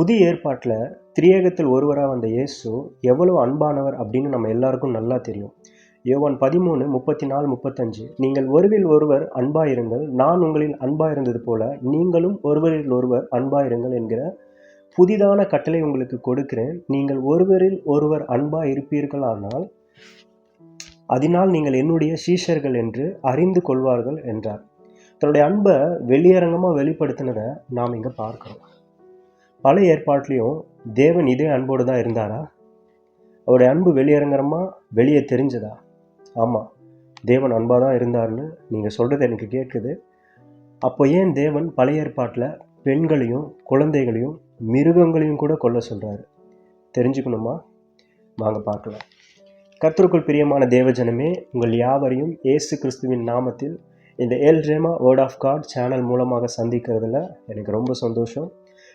புதிய ஏற்பாட்டில் திரியேகத்தில் ஒருவராக வந்த இயேசு எவ்வளவு அன்பானவர் அப்படின்னு நம்ம எல்லாருக்கும் நல்லா தெரியும். யோவான் பதிமூணு முப்பத்தி நாலு முப்பத்தஞ்சு. நீங்கள் ஒருவில் ஒருவர் அன்பாயிருங்கள் நான் உங்களில் அன்பாயிருந்தது போல நீங்களும் ஒருவரில் ஒருவர் அன்பாயிருங்கள் என்கிற புதிதான கட்டளை உங்களுக்கு கொடுக்கிறேன். நீங்கள் ஒருவரில் ஒருவர் அன்பா இருப்பீர்களானால் அதனால் நீங்கள் என்னுடைய சீஷர்கள் என்று அறிந்து கொள்வார்கள் என்றார். தன்னுடைய அன்பை வெளியரங்கமாக வெளிப்படுத்தினதை நாம் இங்கே பார்க்கிறோம். பழைய ஏற்பாட்லேயும் தேவன் இதே அன்போடு தான் இருந்தாரா? அவருடைய அன்பு வெளியிறங்குறமா வெளியே தெரிஞ்சதா? ஆமாம் தேவன் அன்பாக தான் இருந்தார்னு நீங்கள் சொல்கிறது எனக்கு கேட்குது. அப்போ ஏன் தேவன் பழைய ஏற்பாட்டில் பெண்களையும் குழந்தைகளையும் மிருகங்களையும் கூட கொல்ல சொல்கிறாரு தெரிஞ்சுக்கணுமா? வாங்க பார்க்கலாம். கர்த்தருக்குள் பிரியமான தேவஜனமே உங்கள் யாவரையும் இயேசு கிறிஸ்துவின் நாமத்தில் இந்த El Rhema word of God channel மூலமாக சந்திக்கிறதுல எனக்கு ரொம்ப சந்தோஷம்.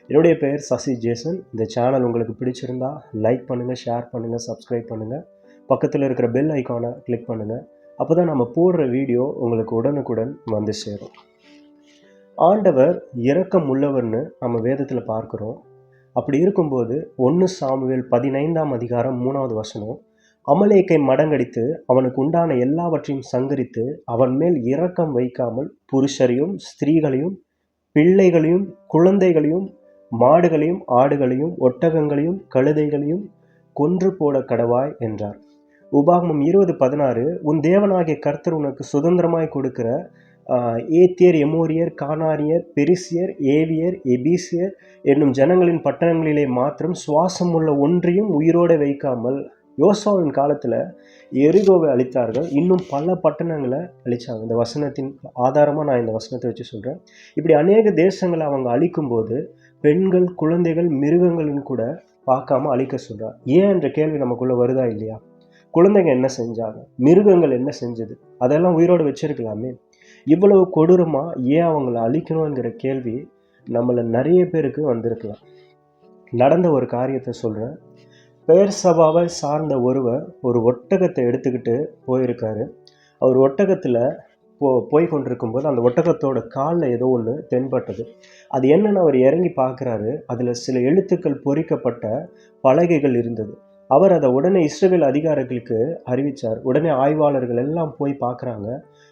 என்னுடைய பெயர் சசி ஜேசன். இந்த சேனல் உங்களுக்கு பிடிச்சிருந்தா லைக் பண்ணுங்கள் ஷேர் பண்ணுங்கள் சப்ஸ்கிரைப் பண்ணுங்கள் பக்கத்தில் இருக்கிற பெல் ஐக்கானை கிளிக் பண்ணுங்கள் அப்போ தான் நம்ம போடுற வீடியோ உங்களுக்கு உடனுக்குடன் வந்து சேரும். ஆண்டவர் இரக்கம் உள்ளவர்னு நம்ம வேதத்தில் பார்க்குறோம். அப்படி இருக்கும்போது ஒன்று சாமுவேல் பதினைந்தாம் அதிகாரம் மூணாவது வசனம் அமலேக்கை மடங்கடித்து அவனுக்கு உண்டான எல்லாவற்றையும் சங்கரித்து அவன் மேல் இரக்கம் வைக்காமல் புருஷரையும் ஸ்திரீகளையும் பிள்ளைகளையும் குழந்தைகளையும் மாடுகளையும் ஆடுகளையும் ஒட்டகங்களையும் கழுதைகளையும் கொன்று போட கடவாய் என்றார். உபாகமம் இருபது பதினாறு உன் தேவனாகிய கர்த்தர் உனக்கு சுதந்திரமாய் கொடுக்கிற ஏத்தியர் எமோரியர் கானாரியர் பெரிசியர் ஏவியர் எபீசியர் என்னும் ஜனங்களின் பட்டணங்களிலே மாத்திரம் சுவாசம் உள்ள ஒன்றையும் உயிரோட வைக்காமல் யோசாவின் காலத்தில் எரிகோவை அழித்தார்கள். இன்னும் பல பட்டணங்களை அழிச்சாங்க. இந்த வசனத்தின் ஆதாரமாக நான் இந்த வசனத்தை வச்சு சொல்கிறேன் இப்படி அநேக தேசங்களை அவங்க அழிக்கும்போது பெண்கள் குழந்தைகள் மிருகங்களும் கூட பார்க்காம அழிக்க சொல்கிறார் ஏன் என்ற கேள்வி நமக்குள்ளே வருதா இல்லையா? குழந்தைங்க என்ன செஞ்சாங்க? மிருகங்கள் என்ன செஞ்சது? அதெல்லாம் உயிரோடு வச்சிருக்கலாமே. இவ்வளவு கொடூரமாக ஏன் அவங்கள அழிக்கணுங்கிற கேள்வி நம்மளை நிறைய பேருக்கு வந்திருக்கலாம். நடந்த ஒரு காரியத்தை சொல்கிறேன் பெயர் சபாவை சார்ந்த ஒருவர் ஒரு ஒட்டகத்தை எடுத்துக்கிட்டு போயிருக்காரு. அவர் ஒட்டகத்தில் போ போய் கொண்டிருக்கும்போது அந்த ஒட்டகத்தோட காலில் ஏதோ ஒன்று தென்பட்டது. அது என்னன்னு அவர் இறங்கி பார்க்குறாரு. அதில் சில எழுத்துக்கள் பொறிக்கப்பட்ட பலகைகள் இருந்தது. அவர் அதை உடனே இஸ்ரேல் அதிகாரிகளுக்கு அறிவித்தார் உடனே ஆய்வாளர்கள் எல்லாம் போய் பார்க்குறாங்க.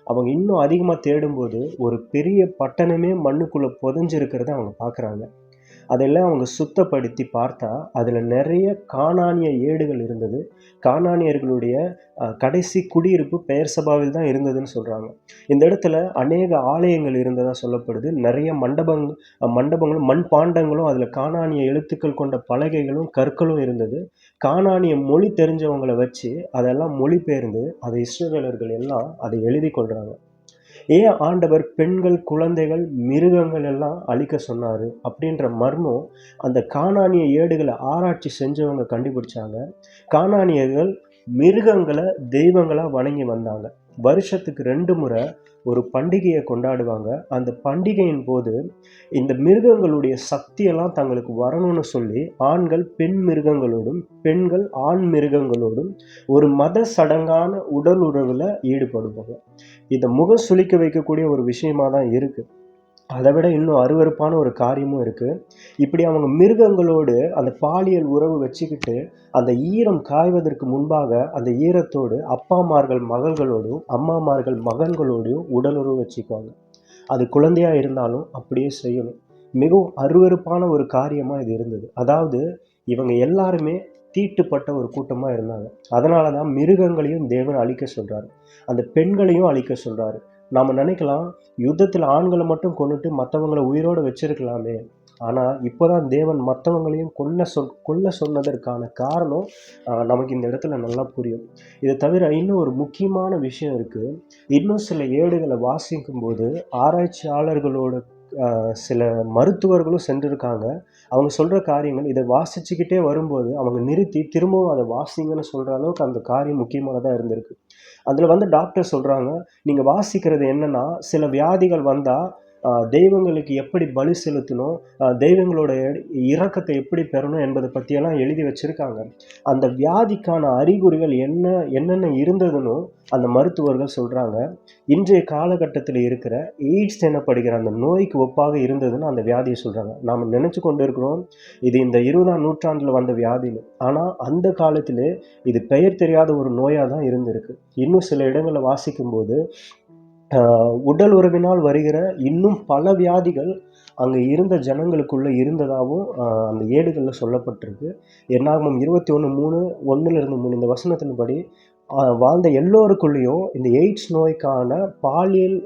அவங்க இன்னும் அதிகமாக தேடும்போது ஒரு பெரிய பட்டணமே மண்ணுக்குள்ளே புதஞ்சிருக்கிறத அவங்க பார்க்குறாங்க. அதெல்லாம் அவங்க சுத்தப்படுத்தி பார்த்தா அதில் நிறைய காணானிய ஏடுகள் இருந்தது. காணானியர்களுடைய கடைசி குடியிருப்பு பெயர் சபாவில் தான் இருந்ததுன்னு சொல்கிறாங்க இந்த இடத்துல அநேக ஆலயங்கள் இருந்ததாக சொல்லப்படுது. நிறைய மண்டபங் மண்டபங்களும் மண் பாண்டங்களும் அதில் காணானிய எழுத்துக்கள் கொண்ட பலகைகளும் கற்களும் இருந்தது. காணானிய மொழி தெரிஞ்சவங்களை வச்சு அதெல்லாம் மொழிபெயர்ந்து அதை இஸ்ரேலர்கள் எல்லாம் அதை எழுதி கொள்கிறாங்க ஏன் ஆண்டவர் பெண்கள் குழந்தைகள் மிருகங்கள் எல்லாம் அழிக்க சொன்னார் அப்படின்ற மர்மம் அந்த காணானிய ஏடுகளை ஆராய்ச்சி செஞ்சவங்க கண்டுபிடிச்சாங்க. காணானியர்கள் மிருகங்களை தெய்வங்களாக வணங்கி வந்தாங்க. வருஷத்துக்கு ரெண்டு முறை ஒரு பண்டிகையை கொண்டாடுவாங்க. அந்த பண்டிகையின் போது இந்த மிருகங்களுடைய சக்தியெல்லாம் தங்களுக்கு வரணும்னு சொல்லி ஆண்கள் பெண் மிருகங்களோடும் பெண்கள் ஆண் மிருகங்களோடும் ஒரு மத சடங்கான உடல் உறவில் ஈடுபடுவாங்க. இதை முகம் சுளிக்க வைக்கக்கூடிய ஒரு விஷயமா தான் இருக்குது அதை விட இன்னும் அருவருப்பான ஒரு காரியமும் இருக்குது இப்படி அவங்க மிருகங்களோடு அந்த பாலியல் உறவு வச்சுக்கிட்டு அந்த ஈரம் காய்வதற்கு முன்பாக அந்த ஈரத்தோடு அப்பாமார்கள் மகள்களோடும் அம்மாமார்கள் மகன்களோடையும் உடலுறவு வச்சுக்குவாங்க. அது குழந்தையாக இருந்தாலும் அப்படியே செய்யணும். மிகவும் அருவருப்பான ஒரு காரியமாக இது இருந்தது. அதாவது இவங்க எல்லாருமே தீட்டுப்பட்ட ஒரு கூட்டமாக இருந்தாங்க. அதனால தான் மிருகங்களையும் தேவன் அழிக்க சொல்கிறாரு அந்த பெண்களையும் அழிக்க சொல்கிறாரு நாம் நினைக்கலாம் யுத்தத்தில் ஆண்களை மட்டும் கொண்டுட்டு மற்றவங்களை உயிரோடு வச்சிருக்கலாமே. ஆனால் இப்போதான் தேவன் மற்றவங்களையும் கொல்ல சொல் கொல்ல சொன்னதற்கான காரணம் நமக்கு இந்த இடத்துல நல்லா புரியும். இதை தவிர இன்னும் ஒரு முக்கியமான விஷயம் இருக்குது இன்னும் சில ஏடுகளை வாசிக்கும்போது ஆராய்ச்சியாளர்களோட சில மருத்துவர்களும் சென்றிருக்காங்க. அவங்க சொல்கிற காரியங்கள் இதை வாசிச்சுக்கிட்டே வரும்போது அவங்க நிறுத்தி திரும்பவும் அதை வாசிங்கன்னு சொல்கிற அளவுக்கு அந்த காரியம் முக்கியமானதாக இருந்திருக்கு. அதில் வந்து டாக்டர் சொல்கிறாங்க நீங்கள் வாசிக்கிறது என்னன்னா சில வியாதிகள் வந்தால் தெய்வங்களுக்கு எப்படி பலி செலுத்தணும் தெய்வங்களோட இறக்கத்தை இரக்கத்தை எப்படி பெறணும் என்பதை பற்றியெல்லாம் எழுதி வச்சுருக்காங்க. அந்த வியாதிக்கான அறிகுறிகள் என்ன என்னென்ன இருந்ததுன்னு அந்த மருத்துவர்கள் சொல்கிறாங்க இன்றைய காலகட்டத்தில் இருக்கிற எய்ட்ஸ் எனப்படுகிற அந்த நோய்க்கு ஒப்பாக இருந்ததுன்னு அந்த வியாதியை சொல்கிறாங்க நாம் நினச்சி கொண்டு இருக்கிறோம் இது இந்த இருபதாம் நூற்றாண்டில் வந்த வியாதின்னு. ஆனால் அந்த காலத்திலே இது பெயர் தெரியாத ஒரு நோயாக தான் இருந்திருக்கு. இன்னும் சில இடங்களில் வாசிக்கும்போது உடல் உறவினால் வருகிற இன்னும் பல வியாதிகள் அங்கே இருந்த ஜனங்களுக்குள்ளே இருந்ததாகவும் அந்த ஏடுகளில் சொல்லப்பட்டிருக்கு. என்னாகமம் இருபத்தி ஒன்று மூணு ஒன்றுலேருந்து மூணு இந்த வசனத்தின்படி வாழ்ந்த எல்லோருக்குள்ளேயும் இந்த எய்ட்ஸ் நோய்க்கான பாலியல்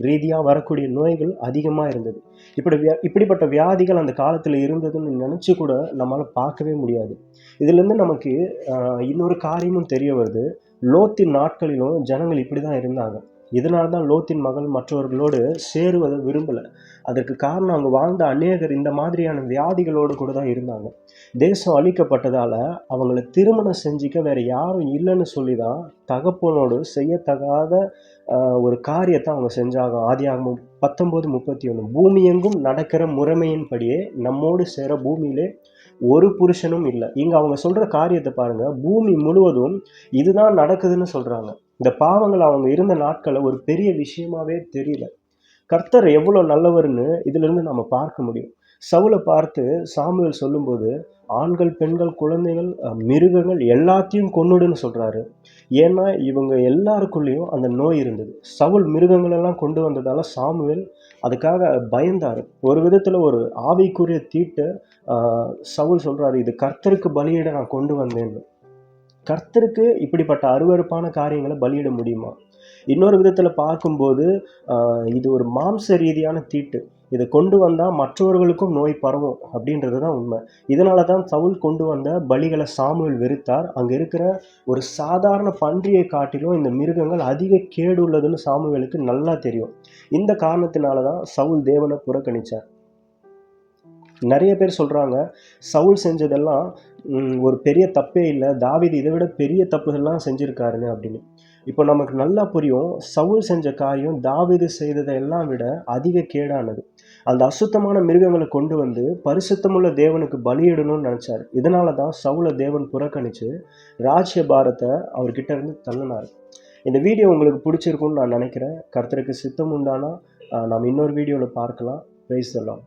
ரீதியாக வரக்கூடிய நோய்கள் அதிகமாக இருந்தது. இப்படி வியா- இப்படிப்பட்ட வியாதிகள் அந்த காலத்தில் இருந்ததுன்னு நினச்சி கூட நம்மளால் பார்க்கவே முடியாது. இதுலேருந்து நமக்கு இன்னொரு காரியமும் தெரிய வருது. லோத்தின் நாட்களிலும் ஜனங்கள் இப்படி தான் இருந்தாங்க. இதனால தான் லோத்தின் மகள் மற்றவர்களோடு சேருவதை விரும்பலை. அதற்கு காரணம் அங்கே வாழ்ந்த அநேகர் இந்த மாதிரியான வியாதிகளோடு கூட தான் இருந்தாங்க. தேசம் அழிக்கப்பட்டதால் அவங்கள திருமணம் செஞ்சுக்க வேறு யாரும் இல்லைன்னு சொல்லி தான் தகப்பனோடு செய்யத்தகாத ஒரு காரியத்தை அவங்க செஞ்சாங்க. ஆதியாகமம் பத்தொம்போது முப்பத்தி ஒன்று பூமி எங்கும் நடக்கிற முறைமையின்படியே நம்மோடு சேர பூமியிலே ஒரு புருஷனும் இல்லை. இங்கே அவங்க சொல்கிற காரியத்தை பாருங்கள் பூமி முழுவதும் இதுதான் நடக்குதுன்னு சொல்கிறாங்க இந்த பாவங்கள் அவங்க இருந்த நாட்களை ஒரு பெரிய விஷயமாவே தெரியல. கர்த்தர் எவ்வளோ நல்லவர்னு இதிலிருந்து நம்ம பார்க்க முடியும். சவுலை பார்த்து சாமுவேல் சொல்லும்போது ஆண்கள் பெண்கள் குழந்தைகள் மிருகங்கள் எல்லாத்தையும் கொன்னுடுன்னு சொல்கிறாரு ஏன்னா இவங்க எல்லாருக்குள்ளேயும் அந்த நோய் இருந்தது. சவுல் மிருகங்கள் எல்லாம் கொண்டு வந்ததால் சாமுவேல் அதுக்காக பயந்தார். ஒரு விதத்தில் ஒரு ஆவிக்குரிய தீட்டு சவுல் சொல்கிறாரு இது கர்த்தருக்கு பலியிட நான் கொண்டு வந்தேன்னு. கர்த்தருக்கு இப்படிப்பட்ட அருவருப்பான காரியங்களை பலியிட முடியுமா? இன்னொரு விதத்தில் பார்க்கும்போது இது ஒரு மாம்ச ரீதியான தீட்டு. இதை கொண்டு வந்தால் மற்றவர்களுக்கும் நோய் பரவும் அப்படின்றது தான் உண்மை. இதனால தான் சவுல் கொண்டு வந்த பலிகளை சாமுவேல் வெறுத்தார். அங்கே இருக்கிற ஒரு சாதாரண பன்றியை காட்டிலும் இந்த மிருகங்கள் அதிக கேடு உள்ளதுன்னு சாமுவேலுக்கு நல்லா தெரியும். இந்த காரணத்தினால தான் சவுல் தேவனை புறக்கணித்தார் நிறைய பேர் சொல்கிறாங்க சவுல் செஞ்சதெல்லாம் ஒரு பெரிய தப்பே இல்லை. தாவிது இதை விட பெரிய தப்புகள்லாம் செஞ்சுருக்காருன்னு அப்படின்னு. இப்போ நமக்கு நல்லா புரியும் சவுல் செஞ்ச காரியம் தாவிது செய்ததை எல்லாம் விட அதிக கேடானது. அந்த அசுத்தமான மிருகங்களை கொண்டு வந்து பரிசுத்தமுள்ள தேவனுக்கு பலியிடணும்னு நினச்சார். இதனால தான் சவுலை தேவன் புறக்கணித்து ராஜ்ய பாரத்தை அவர்கிட்ட இருந்து தள்ளினார். இந்த வீடியோ உங்களுக்கு பிடிச்சிருக்கும்னு நான் நினைக்கிறேன். கர்த்தருக்கு சித்தம் உண்டானா நாம் இன்னொரு வீடியோவில் பார்க்கலாம். பேசலாம்